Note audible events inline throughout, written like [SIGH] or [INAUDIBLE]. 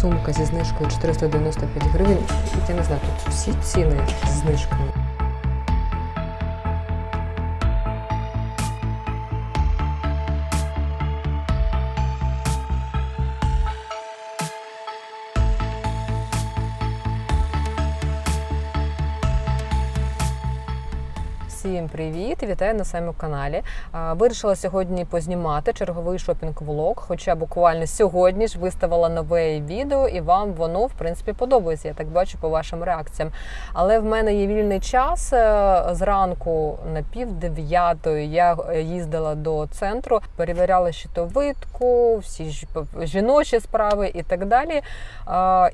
Сумка зі знижкою 495 гривень. Я не знаю, тут всі ціни з знижками. Привіт! На своєму каналі. Вирішила сьогодні познімати черговий шопінг-влог. Хоча буквально сьогодні ж виставила нове відео, і вам воно в принципі подобається. Я так бачу по вашим реакціям. Але в мене є вільний час Е, зранку на пів дев'ятої. Я їздила до центру, перевіряла щитовидку, всі жіночі справи і так далі.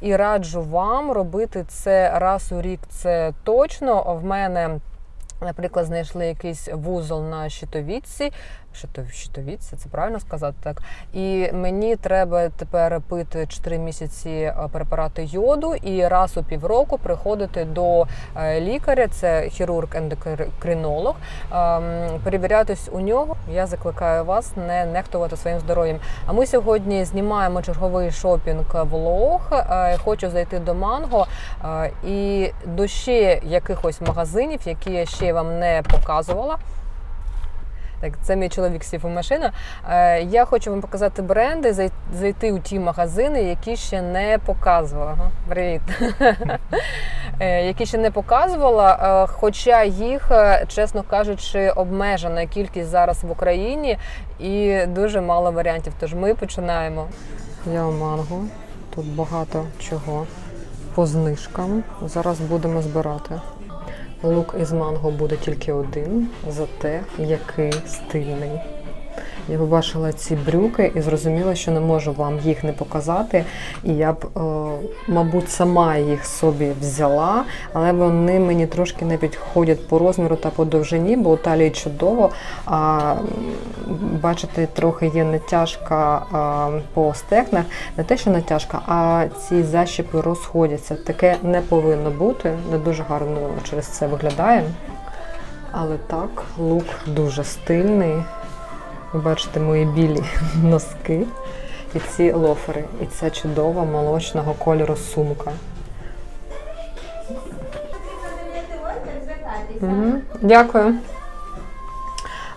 І раджу вам робити це раз у рік. Це точно. В мене. Наприклад, знайшли якийсь вузол на щитовідці. Щитов- Щитовідці, це правильно сказати так. І мені треба тепер пити 4 місяці е, препарати йоду і раз у півроку приходити до е, лікаря, це хірург-ендокринолог, ем, перевірятись у нього. Я закликаю вас не нехтувати своїм здоров'ям. А ми сьогодні знімаємо черговий шопінг-влог. Е, Хочу зайти до Манго і до ще якихось магазинів, які я ще вам не показувала. Так, це мій чоловік сів у машину. Е, Я хочу вам показати бренди, зайти у ті магазини, які ще не показувала. Привіт. [LAUGHS] Е, Які ще не показувала, е, хоча їх, чесно кажучи, обмежена кількість зараз в Україні і дуже мало варіантів. Тож ми починаємо. Я у манго. Тут багато чого по знижкам. Зараз будемо збирати. Лук із манго буде тільки один, зате який стильний. Я побачила ці брюки і зрозуміла, що не можу вам їх не показати. І я б, е, мабуть, сама їх собі взяла, але вони мені трошки не підходять по розміру та по довжині, бо у талії чудово. А бачите, трохи є натяжка по стегнах. Не те, що натяжка, а ці защіпи розходяться. Таке не повинно бути. Не дуже гарно через це виглядає. Але так, лук дуже стильний. Ви бачите мої білі [LAUGHS] носки і ці лофери. І ця чудова молочного кольору сумка. Угу. Дякую.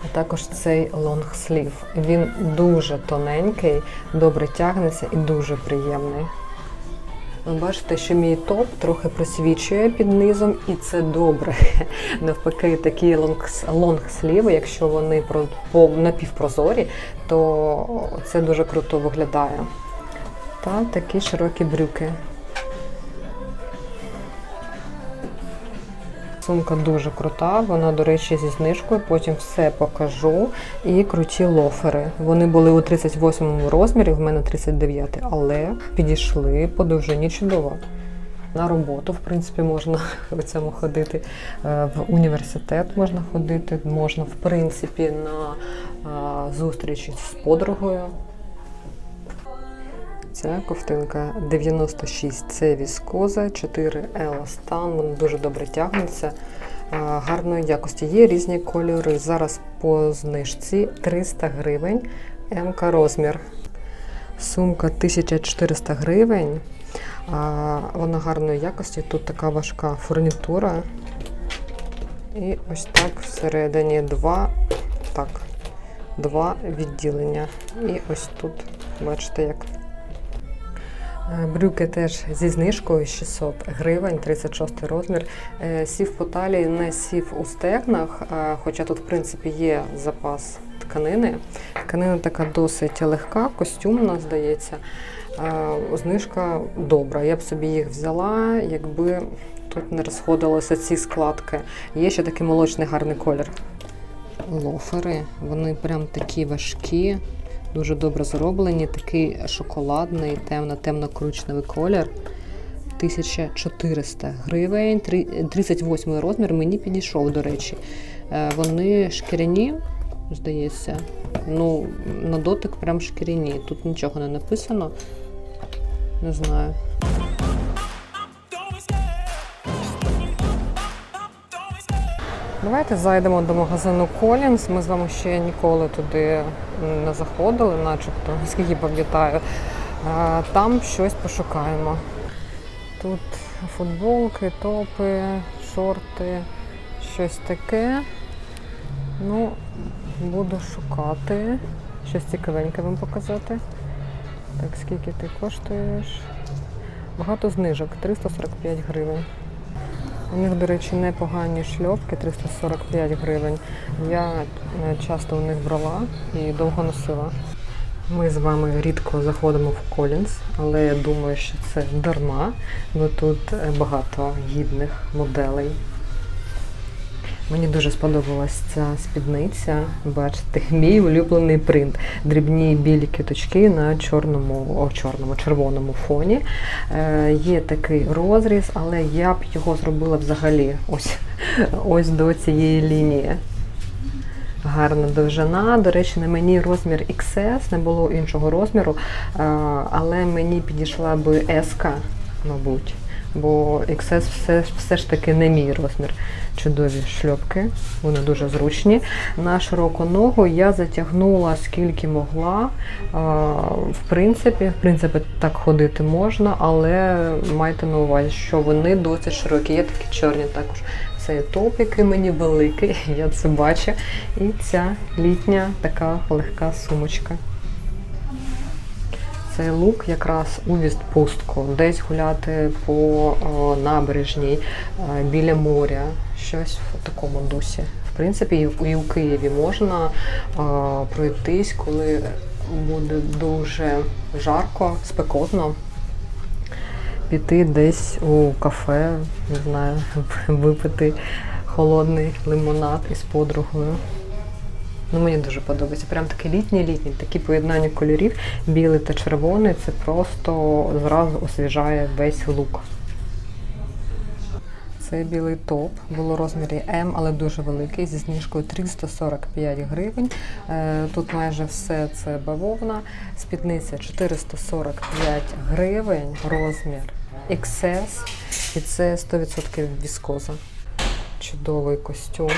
А також цей лонгслів. Він дуже тоненький, добре тягнеться і дуже приємний. Ви бачите, що мій топ трохи просвічує під низом, і це добре. [LAUGHS] Навпаки, такі лонгс- лонгсліви, якщо вони напівпрозорі, то це дуже круто виглядає. Та такі широкі брюки. Сумка дуже крута, вона, до речі, зі знижкою, потім все покажу. І круті лофери. Вони були у 38 розмірі, в мене 39, але підійшли по довжині чудово. На роботу, в принципі, можна [LAUGHS] в цьому ходити. Е, В університет можна ходити, можна, в принципі, на е, зустрічі з подругою. Ця ковтинка 96, це віскоза, 4 еластан, воно дуже добре тягнеться, гарної якості. Є різні кольори. Зараз по знижці 300 гривень, МК розмір. Сумка 1400 гривень. Вона гарної якості. Тут така важка фурнітура. І ось так всередині два, так, два відділення. І ось тут, бачите, як Брюки теж зі знижкою 600 гривень, 36 розмір. Е, Сів по талії, не сів у стегнах, е, хоча тут, в принципі, є запас тканини. Тканина така досить легка, костюмна, здається. Е, Знижка добра. Я б собі їх взяла, якби тут не розходилися ці складки. Є ще такий молочний гарний колір. Лофери, вони прям такі важкі. Дуже добре зроблені, такий шоколадний, темно-темно-кручневий колір. 1400 гривень, 38 розмір мені підійшов, до речі. Е, Вони шкіряні, здається. Ну, на дотик прям шкіряні. Тут нічого не написано. Не знаю. Давайте зайдемо до магазину Collins. Ми з вами ще ніколи туди не заходили, начебто, [LAUGHS] наскільки пам'ятаю. Там щось пошукаємо. Тут футболки, топи, шорти, щось таке. Ну, буду шукати. Щось цікавеньке вам показати. Так, скільки ти коштуєш? Багато знижок 345 гривень. У них, до речі, непогані шльопки 345 гривень. Я е, часто у них брала і довго носила. Ми з вами рідко заходимо в Колінс, але я думаю, що це дарма, бо тут е, багато гідних моделей. Мені дуже сподобалась ця спідниця. Бачите, [LAUGHS] мій улюблений принт. Дрібні білі киточки на чорному, о, чорному, червоному фоні. Е, є такий розріз, але я б його зробила взагалі ось, [LAUGHS] ось до цієї лінії. Гарна довжина. До речі, на мені розмір XS, не було іншого розміру, е, але мені підійшла би S, мабуть. Бо XS все, все ж таки не мій розмір. Чудові шльопки, вони дуже зручні. На широку ногу я затягнула скільки могла. В принципі, в принципі, так ходити можна, але майте на увазі, що вони досить широкі. Є такі чорні також. Цей топ, який мені великий, [LAUGHS] я це бачу. І ця літня така легка сумочка. Цей лук якраз у відпустку, десь гуляти по о, набережній, е, біля моря, щось в такому дусі. В принципі, і в Києві можна е, пройтись, коли буде дуже жарко, спекотно. Піти десь у кафе, не знаю, [LAUGHS] випити холодний лимонад із подругою. Ну, мені дуже подобається. Прям таке літнє-літнє, такі поєднання кольорів, білий та червоний, це просто зразу освіжає весь лук. Це білий топ, було розмірі М, але дуже великий, зі знижкою 345 гривень. Е, Тут майже все це бавовна. Спідниця 445 гривень, розмір XS, і це 100% віскоза. Чудовий костюм,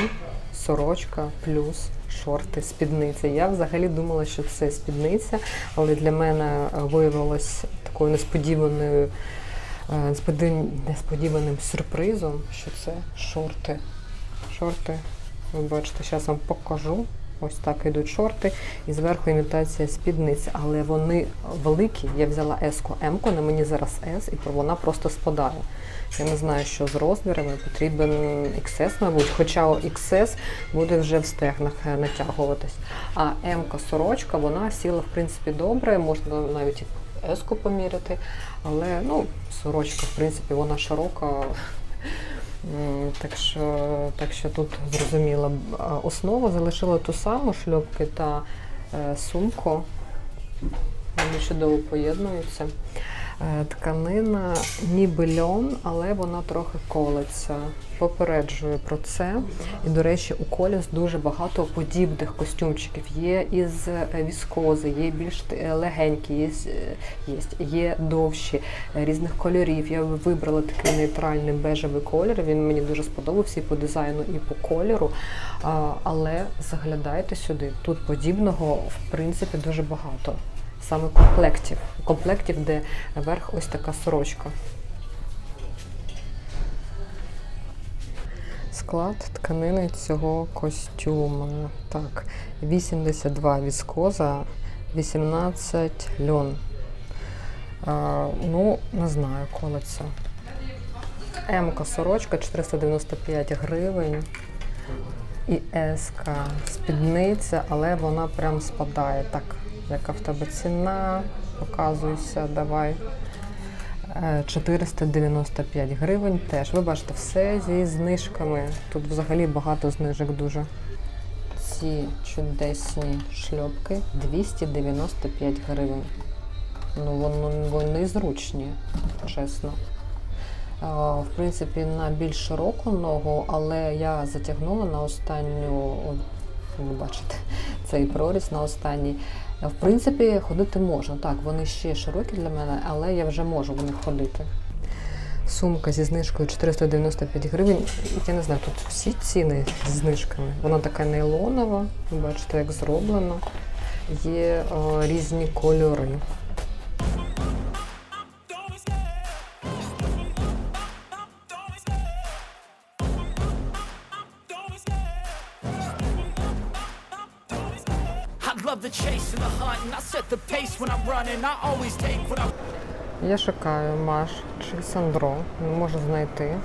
сорочка плюс шорти, спідниця. Я взагалі думала, що це спідниця, але для мене виявилось такою несподіваною е, несподіваним сюрпризом, що це шорти. Шорти, ви бачите, зараз вам покажу. Ось так йдуть шорти, і зверху імітація спідниці, але вони великі. Я взяла S-ку, М-ку, на мені зараз S, і вона просто спадає. Я не знаю, що з розмірами потрібен XS, мабуть, хоча XS буде вже в стегнах е, натягуватись. А М-ка сорочка, вона сіла в принципі добре, можна навіть і S-ку поміряти, але ну, сорочка, в принципі, вона широка. Так що, так що тут зрозуміла основа залишила ту саму шльопки та е, сумку. Вони чудово поєднуються. Е, Тканина ніби льон, але вона трохи колеться. Попереджую про це. І, до речі, у коліс дуже багато подібних костюмчиків. Є із е, віскози, є більш е, легенькі, є, є, є довші, різних кольорів. Я вибрала такий нейтральний бежевий колір. Він мені дуже сподобався і по дизайну, і по кольору. Але заглядайте сюди. Тут подібного в принципі дуже багато. Саме комплектів. Комплектів, де верх ось така сорочка. Склад тканини цього костюму. Так, 82 віскоза, 18 льон. А, ну, не знаю, колеться. М-ка сорочка 495 гривень. І С-ка спідниця, але вона прям спадає. Так, яка в тебе ціна? Показуйся, давай. Е, 495 гривень теж. Ви бачите, все зі знижками. Тут взагалі багато знижок дуже. Ці чудесні шльопки 295 гривень. Ну, вони, вони зручні, чесно. В принципі, на більш широку ногу, але я затягнула на останню, ви бачите, цей проріз на останній. В принципі, ходити можна. Так, вони ще широкі для мене, але я вже можу в них ходити. Сумка зі знижкою 495 гривень. Я не знаю, тут всі ціни зі знижками. Вона така нейлонова, бачите, як зроблено. Є о, різні кольори. Я шукаю Маш чи Сандро, не можу знайти.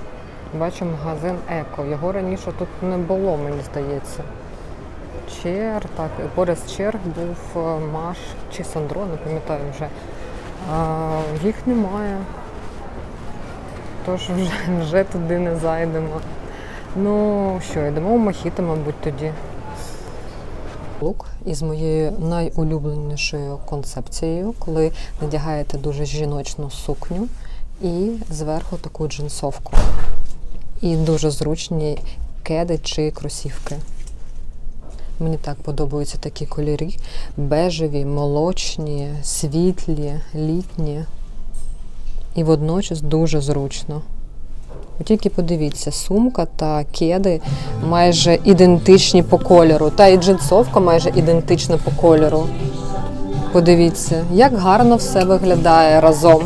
Бачу магазин Еко. Його раніше тут не було, мені здається. Чер, так, поряд з черг був е, Маш чи Сандро, не пам'ятаю вже. А, їх немає. Тож вже, вже туди не зайдемо. Ну що, йдемо в Мохіто, мабуть, тоді. Лук із моєю найулюбленішою концепцією, коли надягаєте дуже жіночну сукню і зверху таку джинсовку. І дуже зручні кеди чи кросівки. Мені так подобаються такі кольори: бежеві, молочні, світлі, літні. І водночас дуже зручно. Тільки подивіться, сумка та кеди майже ідентичні по кольору. Та і джинсовка майже ідентична по кольору. Подивіться, як гарно все виглядає разом.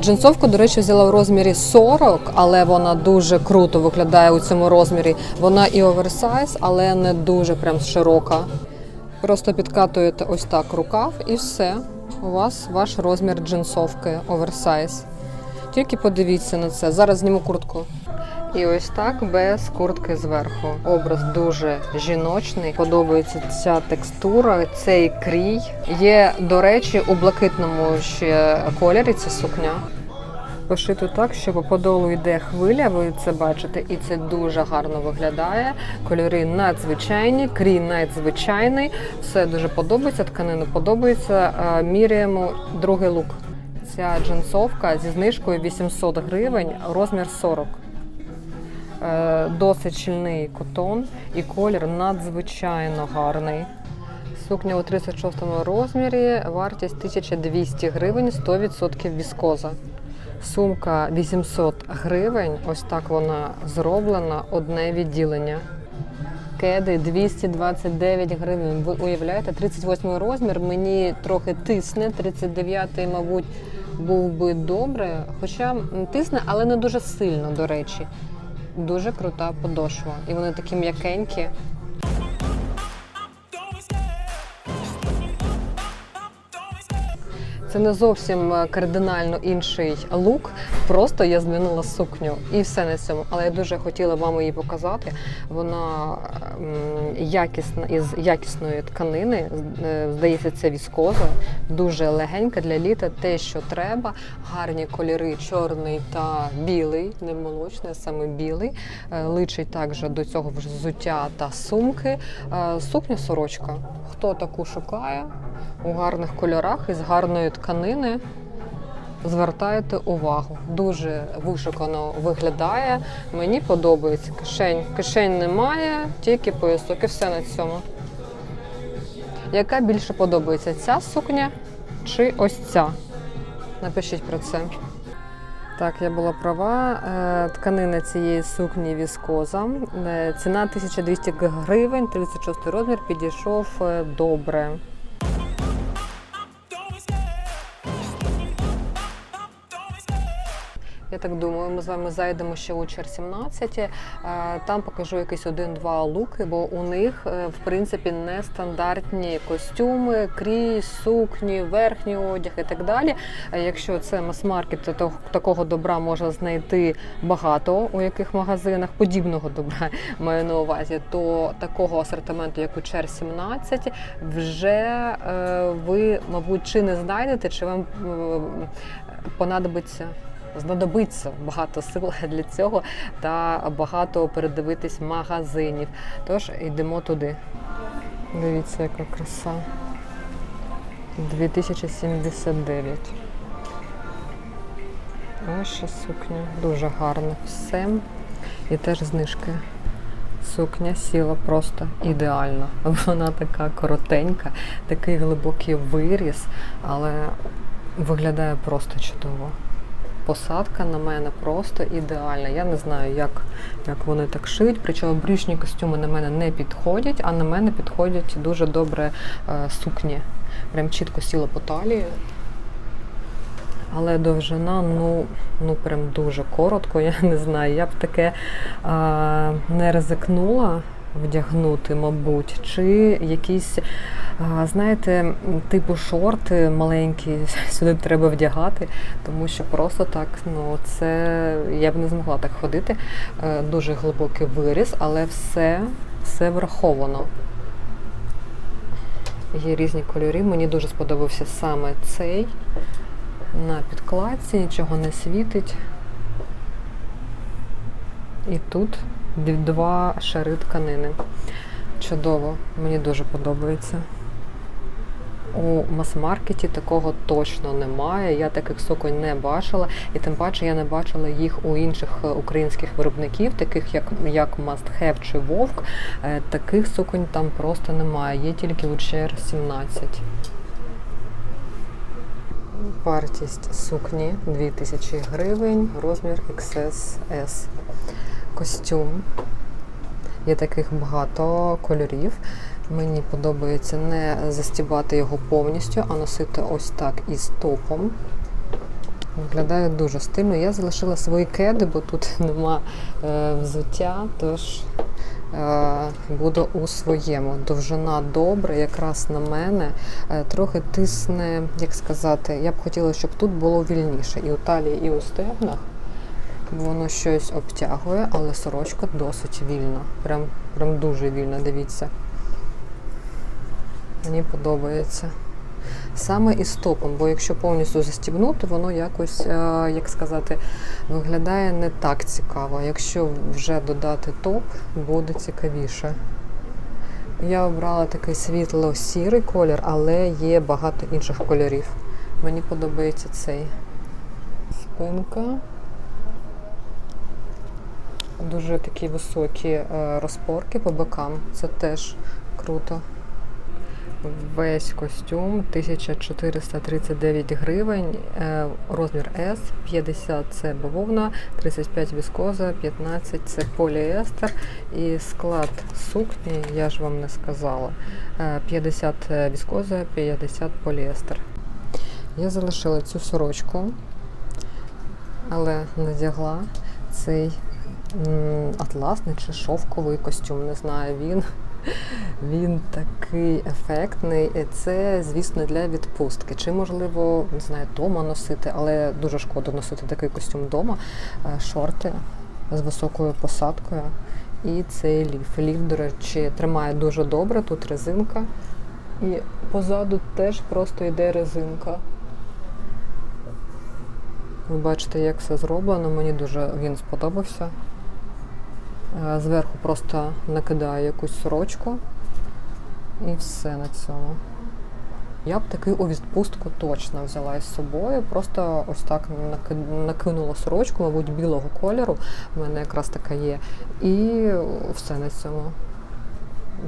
Джинсовку, до речі, взяла в розмірі 40, але вона дуже круто виглядає у цьому розмірі. Вона і оверсайз, але не дуже прям широка. Просто підкатуєте ось так рукав і все. У вас ваш розмір джинсовки оверсайз. Тільки подивіться на це. Зараз зніму куртку. І ось так без куртки зверху. Образ дуже жіночний. Подобається ця текстура, цей крій. Є, до речі, у блакитному ще кольорі ця сукня. Пошито так, що по подолу йде хвиля, ви це бачите, і це дуже гарно виглядає. Кольори надзвичайні, крій надзвичайний. Все дуже подобається, тканина подобається. Міряємо другий лук. Ця джинсовка зі знижкою 800 гривень, розмір 40. Е, Досить щільний котон і колір надзвичайно гарний. Сукня у 36 розмірі, вартість 1200 гривень, 100% віскоза. Сумка 800 гривень, ось так вона зроблена, одне відділення. Кеди 229 гривень. Ви уявляєте, 38 розмір мені трохи тисне, 39-й, мабуть, був би добре. Хоча тисне, але не дуже сильно, до речі. Дуже крута подошва. І вони такі м'якенькі. Це не зовсім е, кардинально інший лук. Просто я змінила сукню і все на цьому. Але я дуже хотіла вам її показати. Вона якісна із якісної тканини. Е, Здається, це віскоза, дуже легенька для літа. Те, що треба. Гарні кольори, чорний та білий, не молочний, а саме білий. Е, Личить також до цього взуття та сумки. Е, Сукня сорочка. Хто таку шукає? у гарних кольорах із гарної тканини. Звертайте увагу. Дуже вишукано виглядає. Мені подобається кишень. Кишень немає, тільки поясок і все на цьому. Яка більше подобається? Ця сукня чи ось ця? Напишіть про це. Так, я була права. Е, Тканина цієї сукні віскоза. Е, Ціна 1200 гривень, 36 розмір підійшов е, добре. Я так думаю, ми з вами зайдемо ще у чер 17. Е, Там покажу якийсь один-два луки, бо у них е, в принципі нестандартні костюми, крій, сукні, верхній одяг і так далі. Е, Якщо це мас-маркет, то такого добра можна знайти багато у яких магазинах, подібного добра [LAUGHS] маю на увазі, то такого асортименту, як у чер 17, вже ви, мабуть, чи не знайдете, чи вам понадобиться знадобиться багато сил [LAUGHS] для цього та багато передивитись магазинів. Тож йдемо туди. Дивіться, яка краса. 2079. Ось ще сукня. Дуже гарна. Все. І теж знижки. Сукня сіла просто ідеально. [LAUGHS] Вона така коротенька, такий глибокий виріс, але виглядає просто чудово. Посадка на мене просто ідеальна. Я не знаю, як, як вони так шиють. Причому брючні костюми на мене не підходять, а на мене підходять дуже добре е, сукні. Прям чітко сіла по талії. Але довжина, ну, ну прям дуже коротко, [LAUGHS] я не знаю. Я б таке а, не ризикнула. Вдягнути, мабуть, чи якісь, знаєте, типу шорти маленькі [LAUGHS] сюди треба вдягати, тому що просто так, ну це я б не змогла так ходити. Е, Дуже глибокий виріс, але все, все враховано. Є різні кольори. Мені дуже сподобався саме цей. На підкладці нічого не світить. І тут два шари тканини. Чудово, мені дуже подобається. У мас-маркеті такого точно немає. Я таких суконь не бачила, і тим паче я не бачила їх у інших е, українських виробників, таких як, як Must Have чи Вовк. Е, Таких суконь там просто немає. Є тільки у HR 17. Вартість сукні 2000 гривень, розмір XS. Костюм. Є таких багато кольорів. Мені подобається не застібати його повністю, а носити ось так із топом. Виглядає дуже стильно. Я залишила свої кеди, бо тут [LAUGHS] нема е, взуття, тож е, буду у своєму. Довжина добра, якраз на мене. Е, трохи тисне, як сказати, я б хотіла, щоб тут було вільніше. І у талії, і у стегнах. Воно щось обтягує, але сорочка досить вільна. Прям, прям дуже вільна, дивіться. Мені подобається. Саме із топом, бо якщо повністю застібнути, воно якось, е, як сказати, виглядає не так цікаво. Якщо вже додати топ, буде цікавіше. Я обрала такий світло-сірий колір, але є багато інших кольорів. Мені подобається цей. Спинка. Дуже такі високі е, розпорки по бокам. Це теж круто. Весь костюм 1439 гривень, е, розмір S, 50 це бавовна, 35 віскоза, 15 це поліестер і склад сукні, я ж вам не сказала. е, 50 віскоза, 50 поліестер. Я залишила цю сорочку, але надягла цей атласний чи шовковий костюм, не знаю він. [LAUGHS] Він такий ефектний. Це, звісно, для відпустки. Чи можливо, не знаю, дома носити, але дуже шкода носити такий костюм вдома. Е, Шорти з високою посадкою. І цей ліф. Ліф, до речі, тримає дуже добре. Тут резинка. І позаду теж просто йде резинка. Ви бачите, як все зроблено. Мені дуже він сподобався. Е, Зверху просто накидаю якусь сорочку і все на цьому. Я б таки у відпустку точно взяла із собою. Просто ось так накинула сорочку, мабуть, білого кольору. У мене якраз така є. І все на цьому.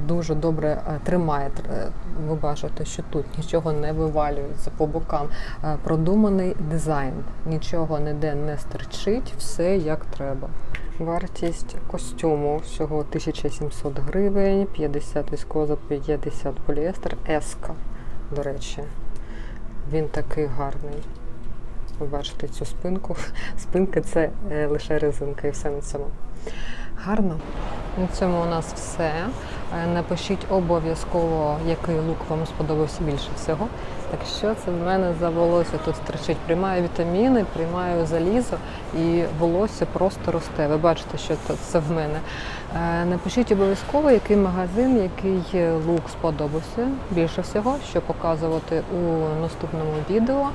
Дуже добре е, тримає. Е, Ви бачите, що тут нічого не вивалюється по бокам. Продуманий дизайн. Нічого ніде не стерчить, все як треба. Вартість костюму всього 1700 гривень, 50 віскоза, 50 поліестер, еска, до речі. Він такий гарний. Ви бачите цю спинку. [LAUGHS] Спинка це е, лише резинка і все на цьому. Гарно. На цьому у нас все. Е, Напишіть обов'язково, який лук вам сподобався більше всього. Так що це в мене за волосся тут стричить. Приймаю вітаміни, приймаю залізо і волосся просто росте. Ви бачите, що це, в мене. Е, Напишіть обов'язково, який магазин, який лук сподобався більше всього, що показувати у наступному відео.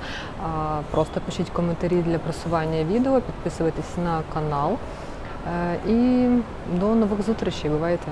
Просто пишіть коментарі для просування відео, підписуйтесь на канал. Е, І до нових зустрічей. Бувайте!